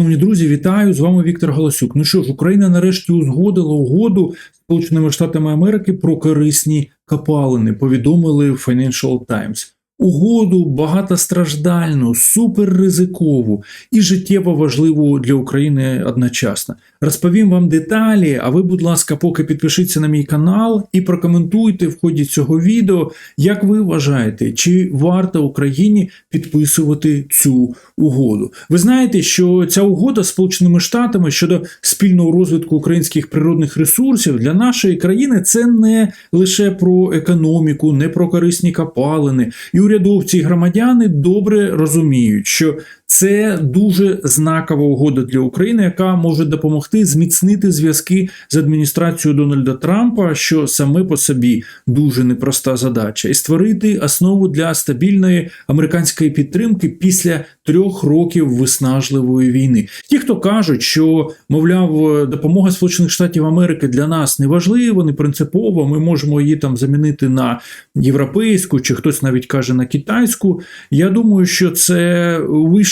Шановні друзі, вітаю! З вами Віктор Галасюк. Ну що ж, Україна нарешті узгодила угоду з Сполученими Штатами Америки про корисні копалини. Повідомили Financial Times. Угоду багатостраждальну, суперризикову і життєво важливу для України одночасно. Розповім вам деталі. А ви, будь ласка, поки підпишіться на мій канал і прокоментуйте в ході цього відео, як ви вважаєте, чи варто Україні підписувати цю угоду. Ви знаєте, що ця угода з Сполученими Штатами щодо спільного розвитку українських природних ресурсів для нашої країни це не лише про економіку, не про корисні копалини. І урядовці і громадяни добре розуміють, що це дуже знакова угода для України, яка може допомогти зміцнити зв'язки з адміністрацією Дональда Трампа, що саме по собі дуже непроста задача, і створити основу для стабільної американської підтримки після трьох років виснажливої війни. Ті, хто кажуть, що мовляв, допомога Сполучених Штатів Америки для нас не важлива, не принципова, ми можемо її там замінити на європейську, чи хтось навіть каже на китайську. Я думаю, що це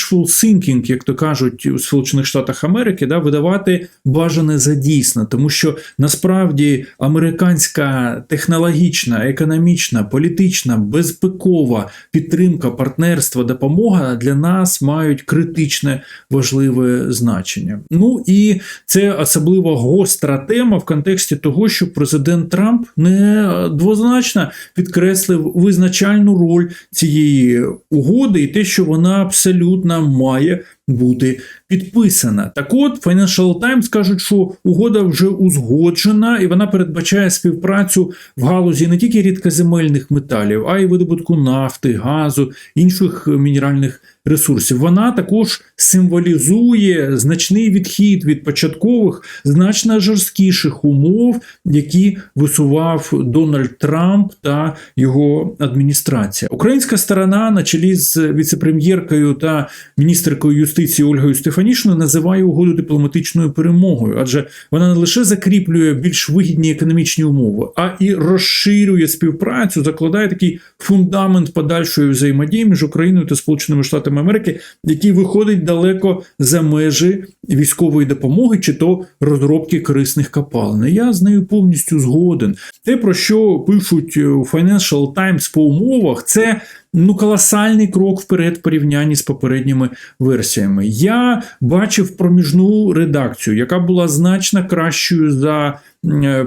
wishful thinking, як то кажуть у Сполучених Штатах Америки, да, видавати бажане за дійсне, тому що насправді американська технологічна, економічна, політична, безпекова підтримка, партнерства, допомога для нас мають критичне важливе значення. Ну і це особливо гостра тема в контексті того, що президент Трамп не двозначно підкреслив визначальну роль цієї угоди і те, що вона абсолютно має бути підписана. Так от Financial Times кажуть, що угода вже узгоджена і вона передбачає співпрацю в галузі не тільки рідкоземельних металів, а й видобутку нафти, газу, інших мінеральних ресурсів. Вона також символізує значний відхід від початкових, значно жорсткіших умов, які висував Дональд Трамп та його адміністрація. Українська сторона, на чолі з віцепрем'єркою та міністеркою юстиції Ольгою Стефанішною, називає угоду дипломатичною перемогою, адже вона не лише закріплює більш вигідні економічні умови, а і розширює співпрацю, закладає такий фундамент подальшої взаємодії між Україною та Сполученими Штатами Америки, який виходить далеко за межі військової допомоги чи то розробки корисних копалин. Я з нею повністю згоден. Те, про що пишуть у Financial Times по умовах, це ну колосальний крок вперед в порівнянні з попередніми версіями. Я бачив проміжну редакцію, яка була значно кращою за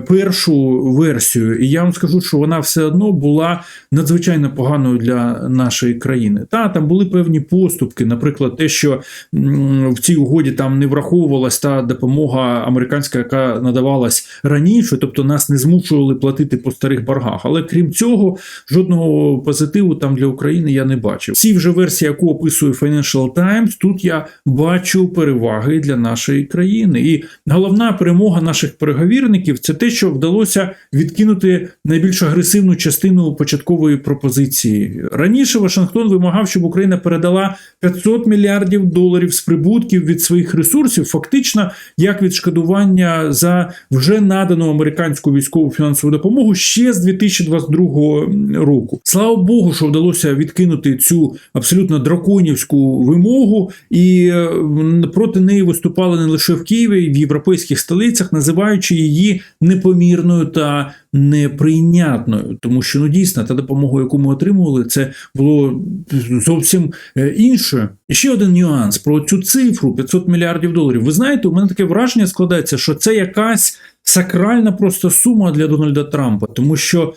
першу версію, і я вам скажу, що вона все одно була надзвичайно поганою для нашої країни. Та там були певні поступки, наприклад, те, що в цій угоді там не враховувалась та допомога американська, яка надавалась раніше, тобто нас не змушували платити по старих боргах. Але крім цього, жодного позитиву там для України я не бачив. Ці вже версії, яку описує Financial Times, тут я бачу переваги для нашої країни. І головна перемога наших переговірників це те, що вдалося відкинути найбільш агресивну частину початкової пропозиції. Раніше Вашингтон вимагав, щоб Україна передала 500 мільярдів доларів з прибутків від своїх ресурсів, фактично як відшкодування за вже надану американську військову фінансову допомогу ще з 2022 року. Слава Богу, що вдалося відкинути цю абсолютно драконівську вимогу, і проти неї виступали не лише в Києві, і в європейських столицях, називаючи її непомірною та неприйнятною, тому що ну дійсно та допомога, яку ми отримували, це було зовсім е, інше. І ще один нюанс про цю цифру 500 мільярдів доларів. Ви знаєте, у мене таке враження складається, що це якась. Сакральна просто сума для Дональда Трампа, тому що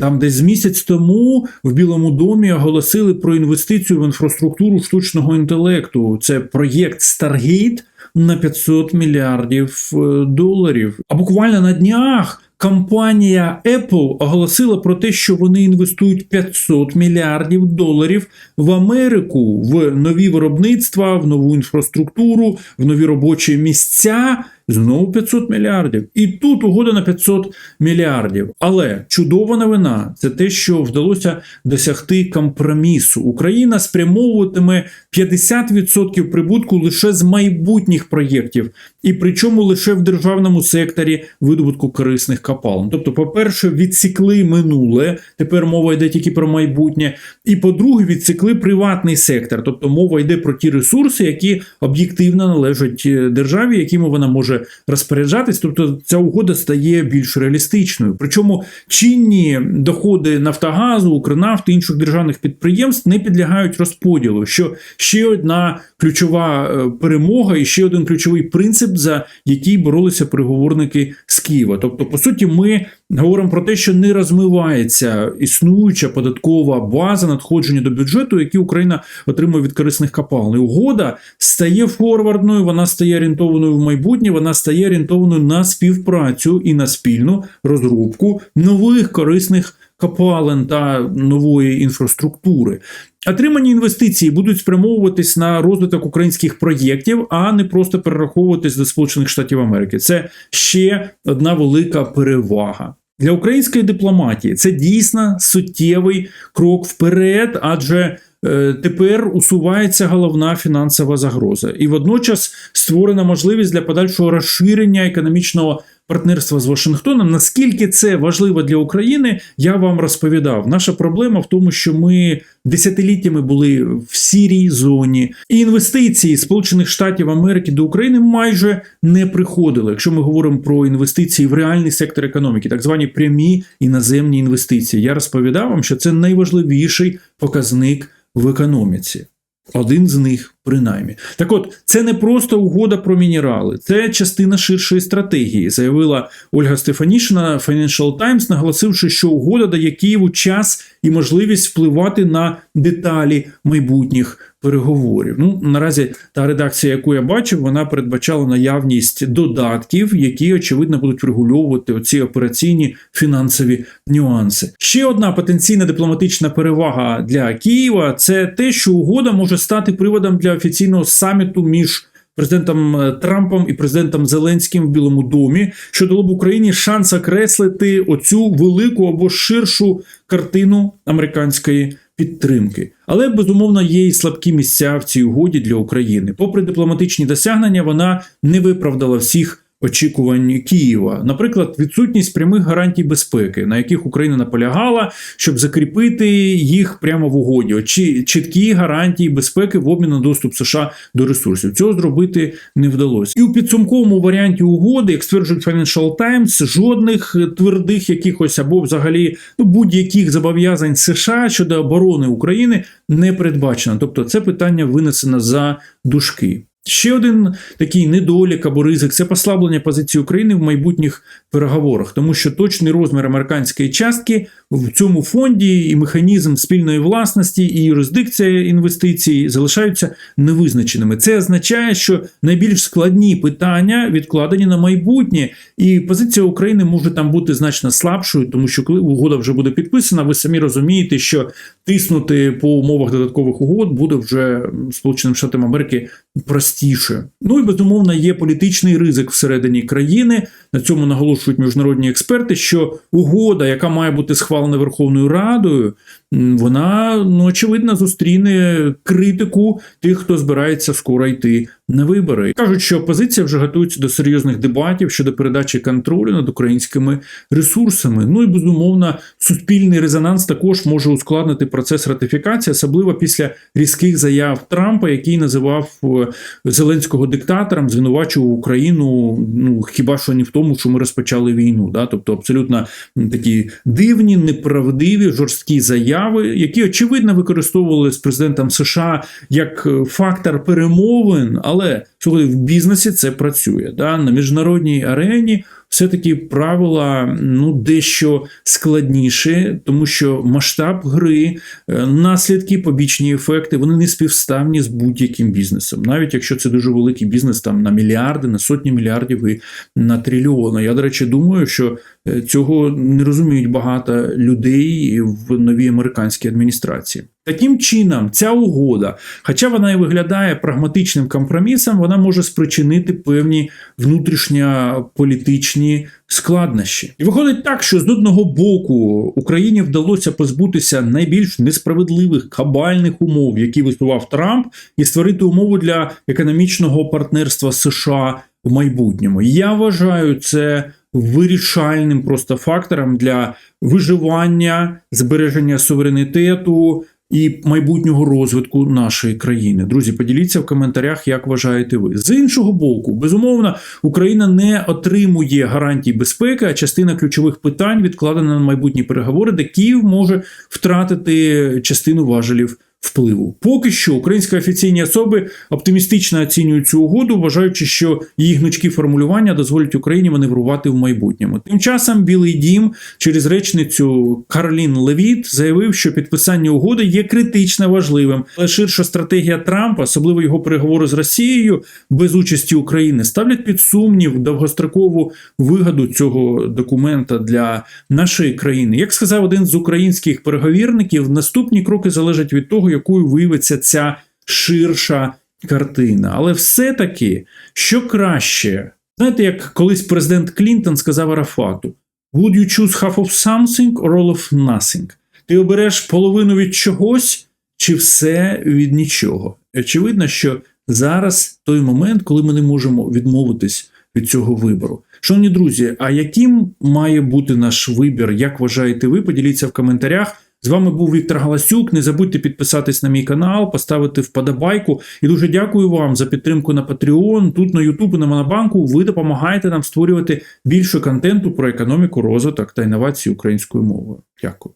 там десь місяць тому в Білому домі оголосили про інвестицію в інфраструктуру штучного інтелекту. Це проєкт Stargate, на 500 мільярдів е, доларів. А буквально на днях компанія Apple оголосила про те, що вони інвестують 500 мільярдів доларів в Америку в нові виробництва, в нову інфраструктуру, в нові робочі місця. Знову 500 мільярдів. І тут угода на 500 мільярдів. Але чудова новина це те, що вдалося досягти компромісу. Україна спрямовуватиме 50% прибутку лише з майбутніх проєктів, і причому лише в державному секторі видобутку корисних копалин. Тобто, по-перше, відсікли минуле, тепер мова йде тільки про майбутнє. І по-друге, відсікли приватний сектор. Тобто мова йде про ті ресурси, які об'єктивно належать е, державі, якими вона може розпоряджатись. Тобто ця угода стає більш реалістичною. Причому чинні доходи Нафтогазу, Укрнафти, інших державних підприємств не підлягають розподілу. Що ще одна ключова е, перемога і ще один ключовий принцип, за який боролися переговорники з Києва. Тобто, по суті, ми говоримо про те, що не розмивається існуюча податкова база надходження до бюджету, які Україна отримує від корисних копалин. І Угода стає форвардною, вона стає орієнтованою в майбутнє, вона стає орієнтованою на співпрацю і на спільну розробку нових корисних копалин та нової інфраструктури. Отримані інвестиції будуть спрямовуватись на розвиток українських проєктів, а не просто перераховуватись до Сполучених Штатів Америки. Це ще одна велика перевага. Для української дипломатії це дійсно суттєвий крок вперед, адже е, тепер усувається головна фінансова загроза, і водночас створена можливість для подальшого розширення економічного партнерства з Вашингтоном. Наскільки це важливо для України, я вам розповідав. Наша проблема в тому, що ми десятиліттями були в сірій зоні, і інвестиції Сполучених Штатів Америки до України майже не приходили. Якщо ми говоримо про інвестиції в реальний сектор економіки, так звані прямі іноземні інвестиції, я розповідав вам, що це найважливіший показник в економіці. Один з них, принаймні. Так от, це не просто угода про мінерали, це частина ширшої стратегії, заявила Ольга Стефанішина Financial Times, наголосивши, що угода дає Києву час і можливість впливати на деталі майбутніх переговорів. Ну, наразі та редакція, яку я бачив, вона передбачала наявність додатків, які очевидно будуть врегульовувати оці операційні фінансові нюанси. Ще одна потенційна дипломатична перевага для Києва це те, що угода може стати приводом для офіційного саміту між. Президентом е, Трампом і президентом Зеленським в Білому домі, що дало б Україні шанс окреслити оцю велику або ширшу картину американської підтримки. Але безумовно є і слабкі місця в цій угоді для України. Попри дипломатичні досягнення, вона не виправдала всіх. Очікувань Києва, наприклад, відсутність прямих гарантій безпеки, на яких Україна наполягала, щоб закріпити їх прямо в угоді, чи чіткі гарантії безпеки в обмін на доступ США до ресурсів. Цього зробити не вдалося. І у підсумковому варіанті угоди, як стверджують Financial Times, жодних твердих якихось або взагалі ну, будь-яких зобов'язань США щодо оборони України не передбачено. Тобто, це питання винесено за дужки. Ще один такий недолік або ризик це послаблення позиції України в майбутніх переговорах, тому що точний розмір американської частки в цьому фонді і механізм спільної власності і юрисдикція інвестицій залишаються невизначеними. Це означає, що найбільш складні питання відкладені на майбутнє, і позиція України може там бути значно слабшою, тому що коли угода вже буде підписана, ви самі розумієте, що тиснути по умовах додаткових угод буде вже Сполученим Штатам Америки простіше. Ну і безумовно є політичний ризик всередині країни. На цьому наголошують міжнародні експерти, що угода, яка має бути схвалена Верховною Радою, вона ну очевидно зустріне критику тих, хто збирається скоро йти на вибори. Кажуть, що опозиція вже готується до серйозних дебатів щодо передачі контролю над українськими ресурсами. Ну і безумовно, суспільний резонанс також може ускладнити процес ратифікації, особливо після різких заяв Трампа, який називав е, Зеленського диктатором, звинувачував Україну. Ну хіба що не в тому, що ми розпочали війну, да, тобто абсолютно такі дивні, неправдиві, жорсткі заяви, які очевидно використовували з президентом США як е, фактор перемовин, але сьогодні в бізнесі це працює да, на міжнародній арені все-таки правила ну дещо складніші, тому що масштаб гри, е, наслідки, побічні ефекти вони не співставні з будь-яким бізнесом, навіть якщо це дуже великий бізнес, там на мільярди, на сотні мільярдів і на трильйони. Я, до речі, думаю, що е, цього не розуміють багато людей в новій американській адміністрації. Таким чином, ця угода, хоча вона і виглядає прагматичним компромісом, вона може спричинити певні внутрішньополітичні складнощі. І виходить так, що з одного боку Україні вдалося позбутися найбільш несправедливих кабальних умов, які висував Трамп, і створити умови для економічного партнерства США в майбутньому. Я вважаю це вирішальним просто фактором для виживання, збереження суверенітету і майбутнього розвитку нашої країни. Друзі, поділіться в коментарях, як вважаєте ви. З іншого боку, безумовно, Україна не отримує гарантій безпеки, а частина ключових питань відкладена на майбутні переговори, де Київ може втратити частину важелів. Впливу поки що українські офіційні особи оптимістично оцінюють цю угоду, вважаючи, що її гнучкі формулювання дозволять Україні маневрувати в майбутньому. Тим часом Білий Дім через речницю Каролін Левіт заявив, що підписання угоди є критично важливим, але ширша стратегія Трампа, особливо його переговори з Росією без участі України, ставлять під сумнів довгострокову вигоду цього документа для нашої країни. Як сказав один з українських переговірників, наступні кроки залежать від того, якою виявиться ця ширша картина. Але все-таки, що краще, знаєте, як колись президент Клінтон сказав Арафату: Would you choose half of something or all of nothing? Ти обереш половину від чогось чи все від нічого? Очевидно, що зараз той момент, коли ми не можемо відмовитись від цього вибору. Шановні друзі, а яким має бути наш вибір? Як вважаєте ви? Поділіться в коментарях. З вами був Віктор Галасюк. Не забудьте підписатись на мій канал, поставити вподобайку. І дуже дякую вам за підтримку на Patreon. Тут на YouTube на Монобанку. Ви допомагаєте нам створювати більше контенту про економіку, розвиток та інновації українською мовою. Дякую.